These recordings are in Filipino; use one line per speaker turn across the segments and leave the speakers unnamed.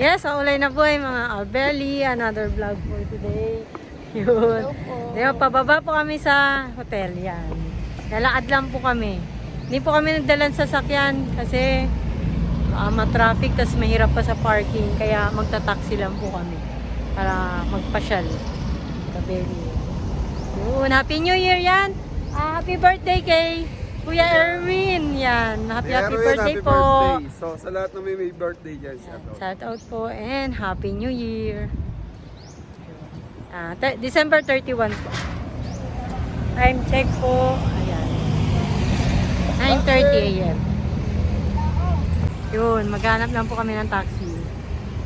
Yes, ulay na po ay mga Albeli. Another vlog for today. Yun. Ngayon, pababa po kami sa hotel. Yan. Lalakad lang po kami. Hindi po kami nagdalan sa sakyan kasi uh, ma-traffic tas mahirap pa sa parking. Kaya magta-taxi lang po kami para magpasyal. Kabeli. Yun. Happy New Year yan. Ah, happy birthday kay Kuya Erwin. Yan. Happy, happy
Erwin,
birthday
happy
po.
birthday. So, sa lahat na may, may birthday dyan, shout out.
Shout out po and Happy New Year. Ah, te- December 31 po. Time check po. Ayan. 9.30 a.m. Yun, maghanap lang po kami ng taxi.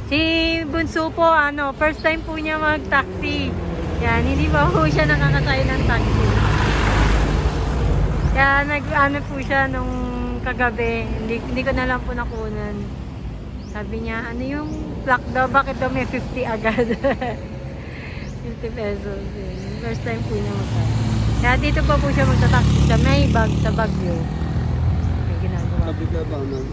Si Bunso po, ano, first time po niya mag-taxi. Yan, hindi pa po siya nakakasay ng taxi. Kaya nag-ano po siya nung kagabi. Hindi, hindi ko na lang po nakunan. Sabi niya, ano yung black daw? Bakit daw may 50 agad? 50 pesos. Yun. First time po niya. Kaya dito pa po siya magta-taxi sa may bag sa Baguio. May ginagawa.
Sabi ka ba, ma'am?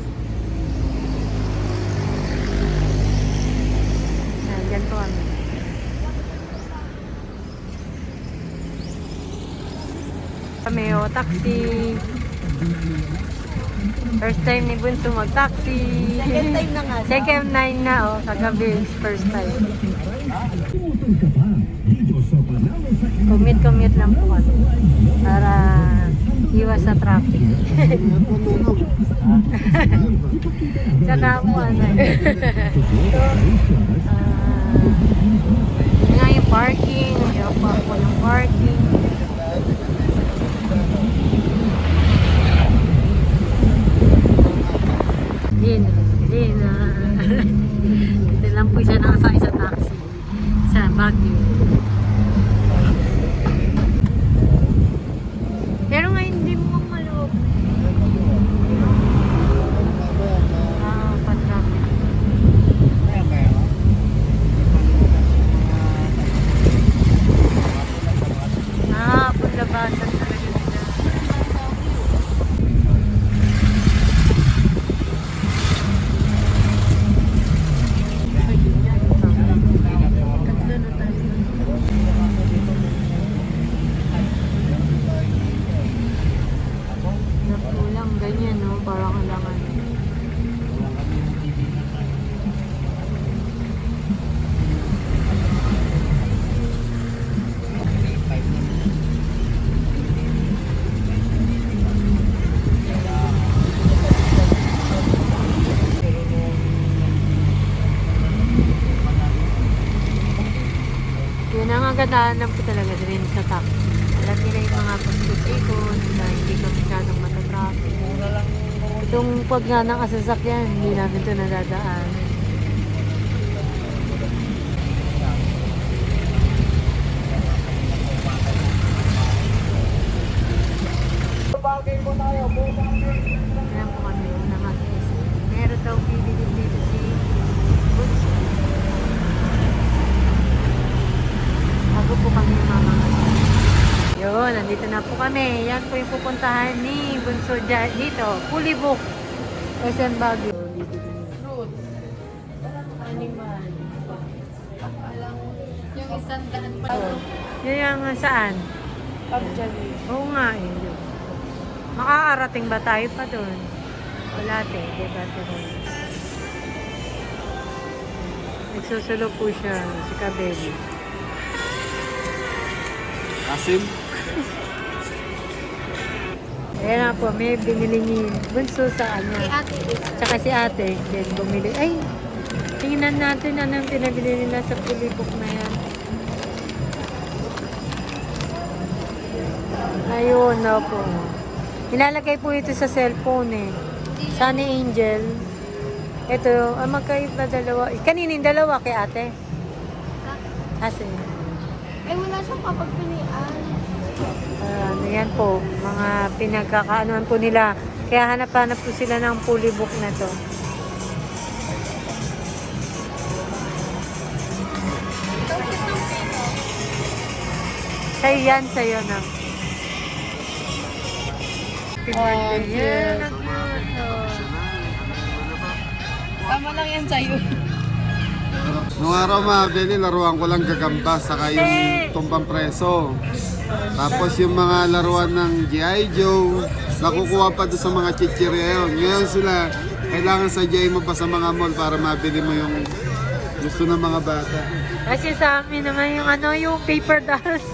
Yan, dyan po kami. Kami o, taxi. First time ni Bunso mag-taxi.
Second time na nga.
Second time na, oh, kagabi first time. Commute-commute lang po kami. Para iwas sa traffic. Tsaka po ano. so, ah, nga yung parking. Hirap pa po yung parking. Din, din. Dito lang po siya nakasakay sa taxi sa Baguio. Pero ngayon hindi mo maloob. Ah, pa-traffic. Ah, pulabasan talaga nila. Nakulang ganyan, no? Parang kailangan. Kagandahan po talaga rin sa taxi. Alam nila yung mga pagsisikon, na hindi ka masyadong matatraffic. Itong pag nga nakasasakyan, hindi namin ito nadadaan. Alam po kami na mag-isip. Meron daw bibili dito si Bunso. Bago po kami mamamay. Yun, nandito na po kami. Yan po yung pupuntahan ni Bunso dyan, dito. Fully book. SM Baguio. Dito din.
Fruit. Animal. Yung isang daan pa.
Yun yung saan?
Pagdali.
Oo nga eh. yun. Makakarating ba tayo pa doon? Wala te, di ba? Doon. Nagsusulo po siya, si Kabeli.
Asim?
Ayan na po, may binili ni Bunso sa
Kay
kanya.
ate.
Tsaka si ate, din bumili. Ay, tingnan natin anong pinabili nila sa pulibok na yan. Ayun na po. Nilalagay po ito sa cellphone eh. Sunny Angel. Ito, ah, magkaiba dalawa. Kaninin dalawa kay ate. Kasi,
Ay, wala siyang kapagpilian.
Ah, ano yan po, mga pinagkakaanoan po nila. Kaya hanap-hanap po sila ng pulibok na to. Sa'yo yan, sa'yo na. Oh. Oh.
Tama lang yan sa'yo.
Nung araw mabili, laruan ko lang gagamba saka yung tumbang preso. Tapos yung mga laruan ng G.I. Joe, nakukuha pa doon sa mga chichirya yun. Ngayon sila, kailangan sa mo pa sa mga mall para mabili mo yung gusto ng mga bata.
Kasi sa amin naman yung ano, yung paper dolls.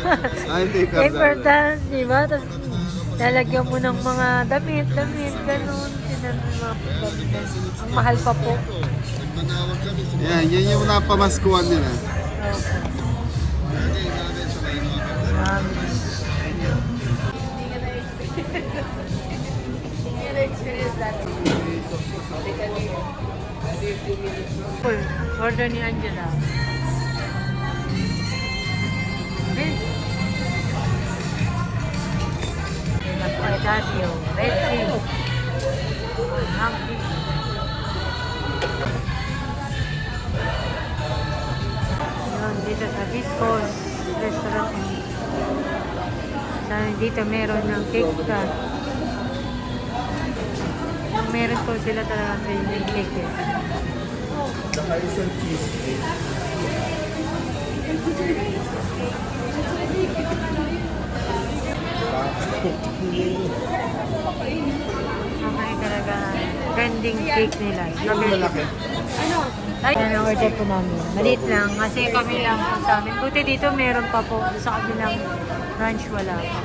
Ay, ka
paper dolls, di ba? Tapos lalagyan mo ng mga damit, damit, ganun. Ang mahal pa po.
Yan, yan yung napamaskuhan nila.
Marami. Order ni Angela. Okay. Ako ay yung red tea. Hungry. Yun, dito sa Viscos restaurant. Dito meron ng cake ka. Meron po sila talaga sa yung cake eh. Okay talaga. Trending cake nila. Yung malaki. Ano? Ay, ang order po namin. Maliit lang. Kasi kami lang po sa amin. Buti dito meron pa po. Sa kabilang branch wala pa.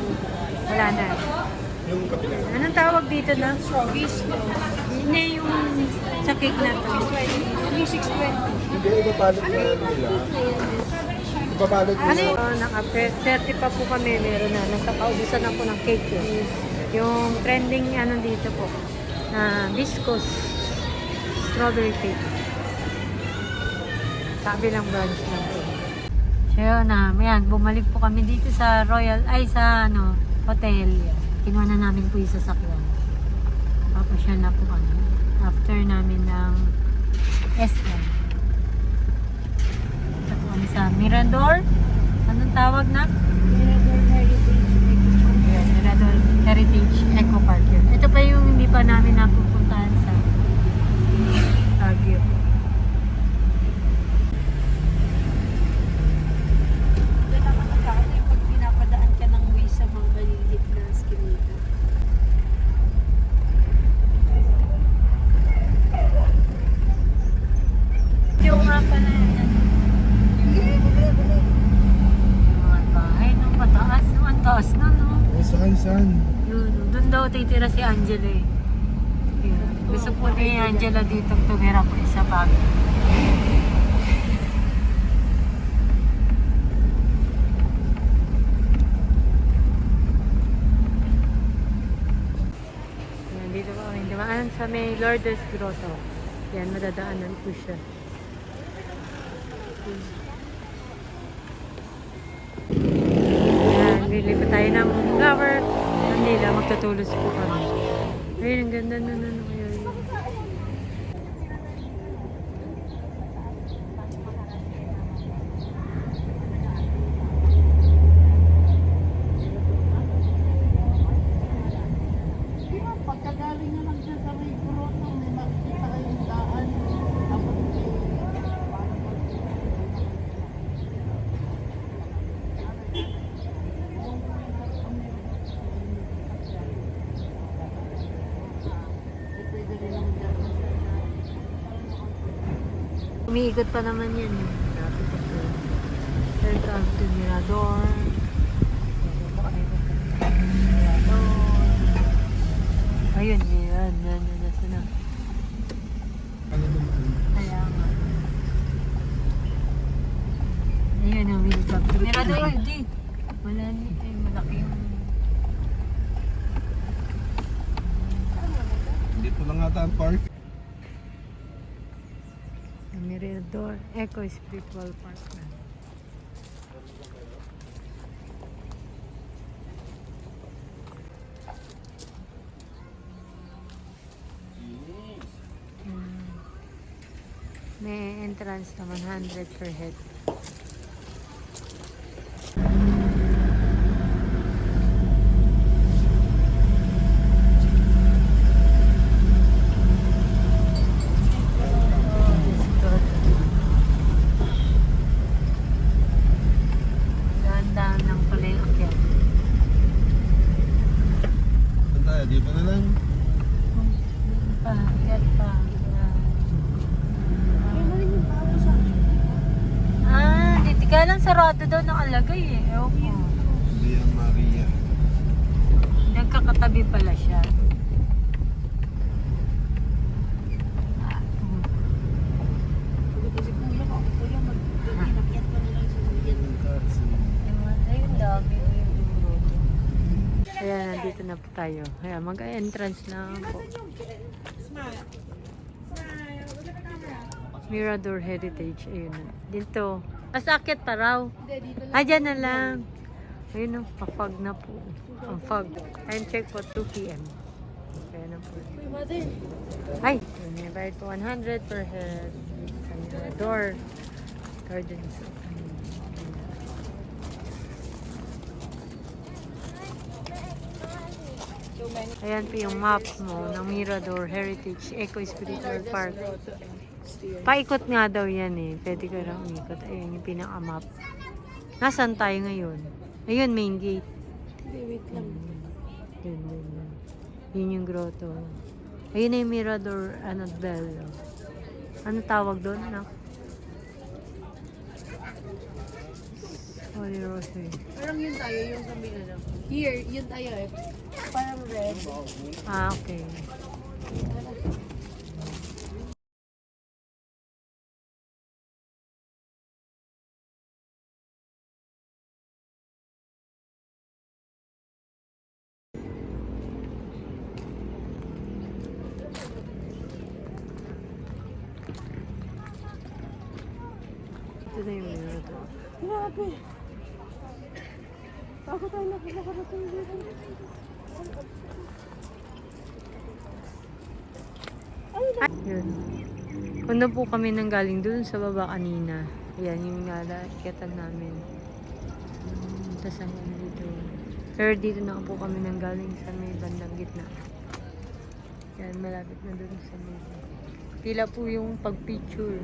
Wala na.
Yung kapila.
Anong tawag dito na? Bisco. Hindi yung sa cake na to.
Yung 620.
Hindi, ipapalit na nila. Ipapalit
Ano yun? Oh, naka-30 pa po kami. Meron na. Nagkakaubusan ako ng cake eh. Yung trending ano dito po. Na viscous strawberry cake. Sabi ng branch lang po. So yun na, yan, bumalik po kami dito sa Royal, ay sa ano, hotel. Kinuha na namin po yung sasakyan. Tapos siya na po kami. After namin ng SM. Ito po kami sa Mirador. Anong tawag na? Mirador Heritage Eco Park yun. Ito pa yung hindi pa namin napupuntahan sa Baguio.
Pag pinapadaan ka ng way sa mga maliliit na skinita.
Yung nga pala yan. Yung mga bahay nung mataas. no? Ang taas na, no?
Saan, saan?
Yun, doon daw titira si Angela eh. Yun. Gusto po ni Angela dito tumira po sa Baguio. Yan, dito po dumaan sa may Lourdes Grotto. Yan, madadaanan po siya. Yan, bili pa tayo ng flower. Manila, magtutulos po kami. Ayun, ang ganda na na ngayon.
Pagkagaling na lang dyan sa may kuroto, may makikita kayong daan. Tapos may parang Pwede rin naman dyan.
Umiikot pa naman yan. Lapit ito. Welcome to Mirador. Ayun, yan. Yan, yan, yan. na. Kaya nga. Ayun welcome to Mirador. Hindi. Wala nito. eh. Malaki yung...
Dito lang ata ang park.
Mirador Eco Spiritual Park na. Hmm. May entrance naman 100 per head.
Hindi pa na lang.
Pa, yan pa. Yan.
Ayun na rin yung tao sa akin.
Ah, dito ka lang sarado daw ng alagay eh. Ewan ko.
Via Maria.
Nagkakatabi pala siya. Ayan, nandito na po tayo. Ayan, mag-entrance na po. Mirador Heritage. Ayun na. Dito. Mas akit pa raw. Ah, dyan na lang. Ayun ang papag na po. Ang fog. Time check po 2 p.m. Kaya na po. Ay! Po 100 per head. Sa Mirador. Gardens.
So many.
Ayan po yung map mo ng Mirador Heritage Eco Spiritual Park. Paikot nga daw yan eh. Pwede ka lang umikot. Ayan yung pinaka-map. Nasaan tayo ngayon? Ayun, main gate.
Hindi, wait lang.
Yun, yun, yun. Yun yung grotto. Ayun na yung Mirador, ano, bell. Ano tawag doon? Anak? Holy Rosary.
Parang yun tayo, yung sabi na lang. Here, yun tayo eh. Parang red.
Ah, okay. Ito na yung Mirador.
Grabe. Ako tayo nakakarating dito.
Yun. Punta po kami nang galing dun sa baba kanina. Yan yung nalakikatan namin. Tapos ang ano dito. Pero dito na po kami nang galing sa may bandang gitna. Yan, malapit na dun sa may... Pila po yung pagpicture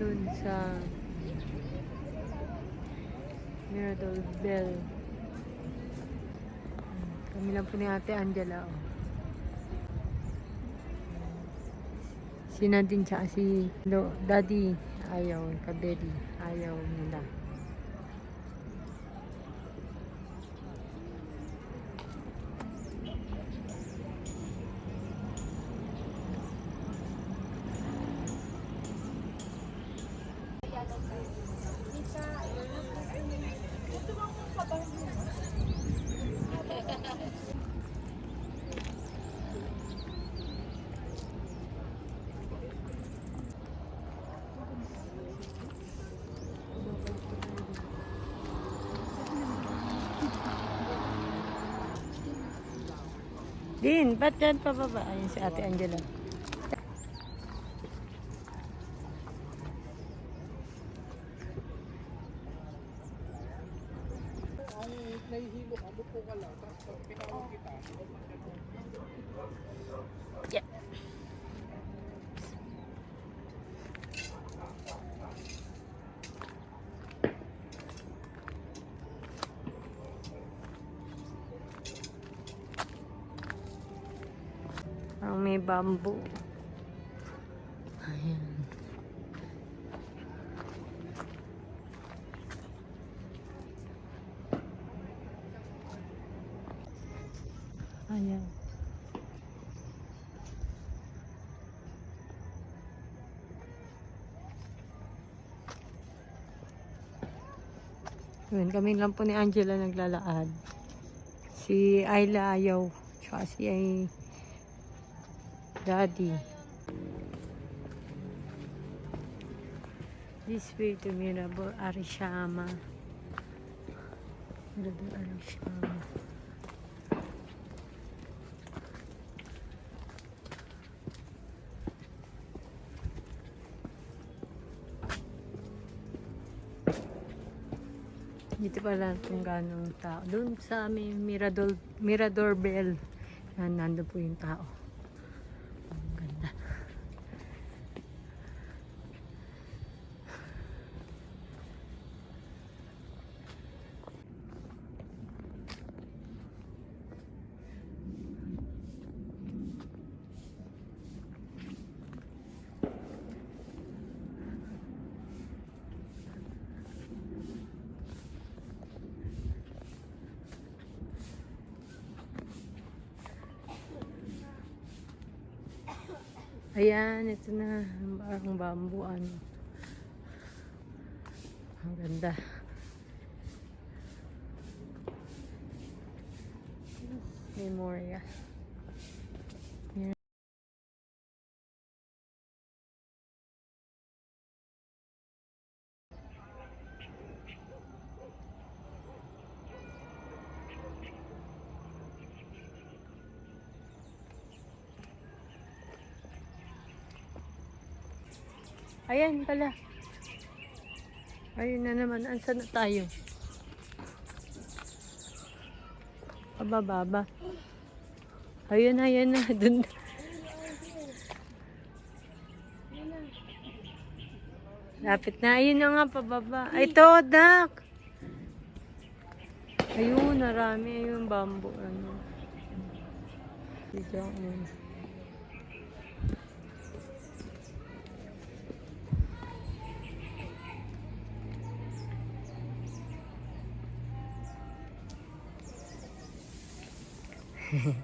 dun sa Mirador Bell. Kami lang po ni Ate Angela. Oh. Si Nadine tsaka si Lo, Daddy ayaw, kabedi ayaw nila. Din, ba't dyan pababa? Ayun si Ate Angela. Bamboo. Ayan. Ayan. Yun, kami lang po ni Angela naglalakad. Si Ayla ayaw. Tsaka si ay Daddy. This way to Mirabor, Arishama. Mirabor, Arishama. Dito pala kung gano'ng tao. Doon sa may Mirador, Mirador Bell. Yan, nandun po yung tao. Ang ganda. Ayan, ito na. Parang bamboo ano. Ang ganda. Memoria. Yan. Ayan pala. Ayun na naman. Ansan na tayo? Pababa. Ayun na, ayun na. Dun. Lapit na. Ayun na nga, pababa. Ay, ito, dak. Ayun, narami. Ayun, bamboo. Ano. Dito ako. 哼 哼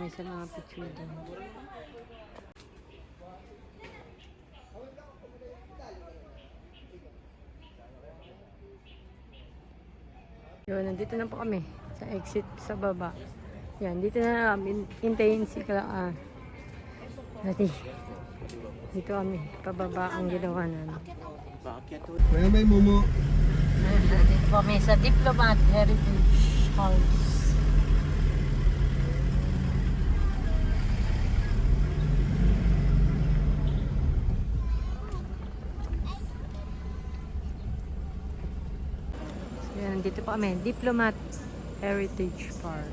marami sa mga picture doon. Yun, nandito na po kami sa exit sa baba. Yan, dito na namin hintayin si Kala. Ah, dati. Dito kami, pababa ang ginawa namin.
May may mumu.
Dito kami sa Diplomat Heritage House. So, yan, dito pa kami. Diplomat Heritage Park.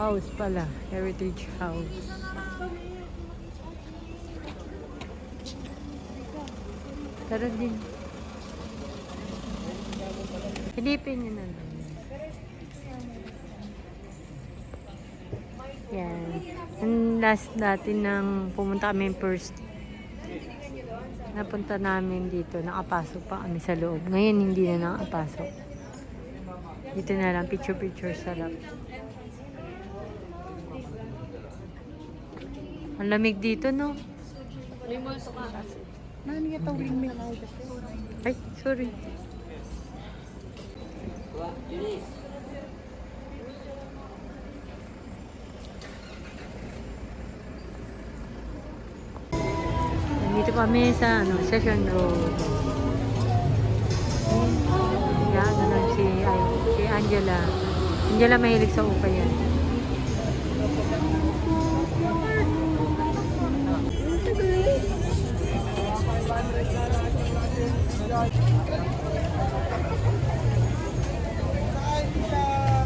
House pala. Heritage House. Tara din. Silipin nyo na lang. Yan. Last natin nang pumunta kami first. Napunta namin dito. Nakapasok pa kami sa loob. Ngayon hindi na nakapasok. Dito na lang. Picture-picture sa lab. Ang lamig dito, no?
Mo
Ay, sorry. Nandito kami sa ano, Session Road. Yan, ano, si, ay, si Angela. Angela mahilig sa upa yan. Ayan,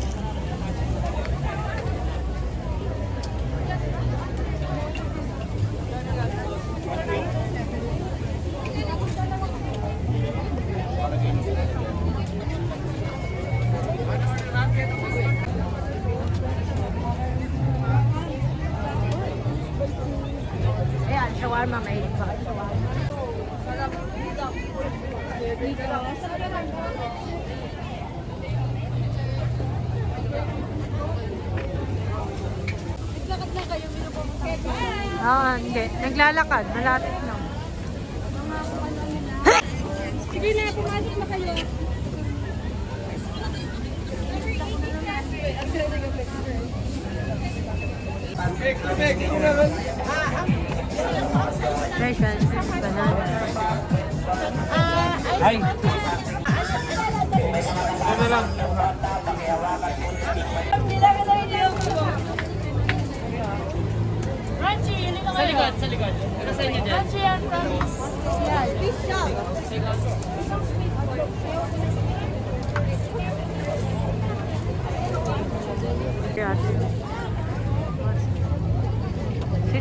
shawarma mahilig pa. Oo, hindi. Naglalakad. Malapit lang.
Sige na, pumasok na kayo.
Special. Banana.
Sa likod, sa likod. Ito sa inyo dyan. Crunchy promise. Yan, fish shop.
Si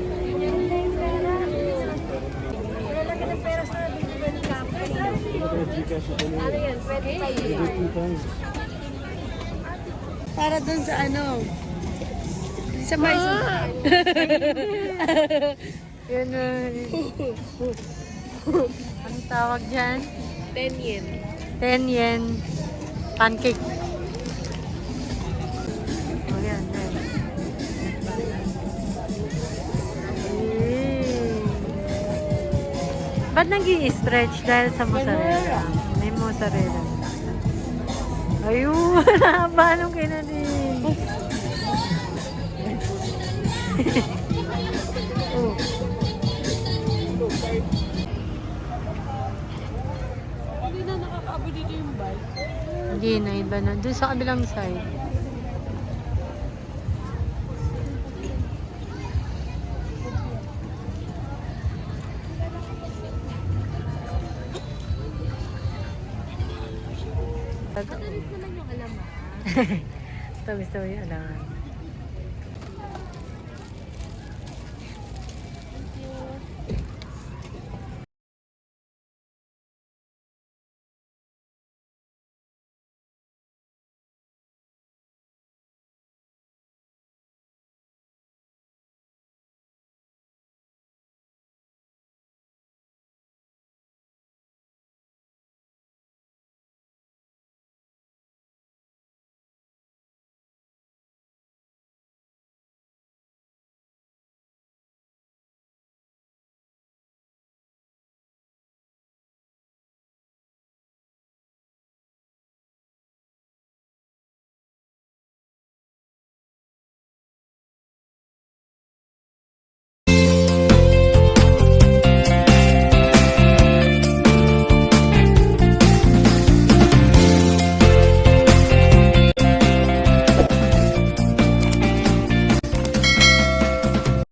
Yun.
Para dun sa ano. Sa mais. Yun na. Anong tawag dyan?
10 yen.
10 yen pancake. Ba't nag stretch dahil sa mozzarella? May mozzarella. Ayun, haba nung kinanin. oh.
Hindi na nakakaabot dito yung bike.
Hindi na, iba na. Doon sa kabilang side.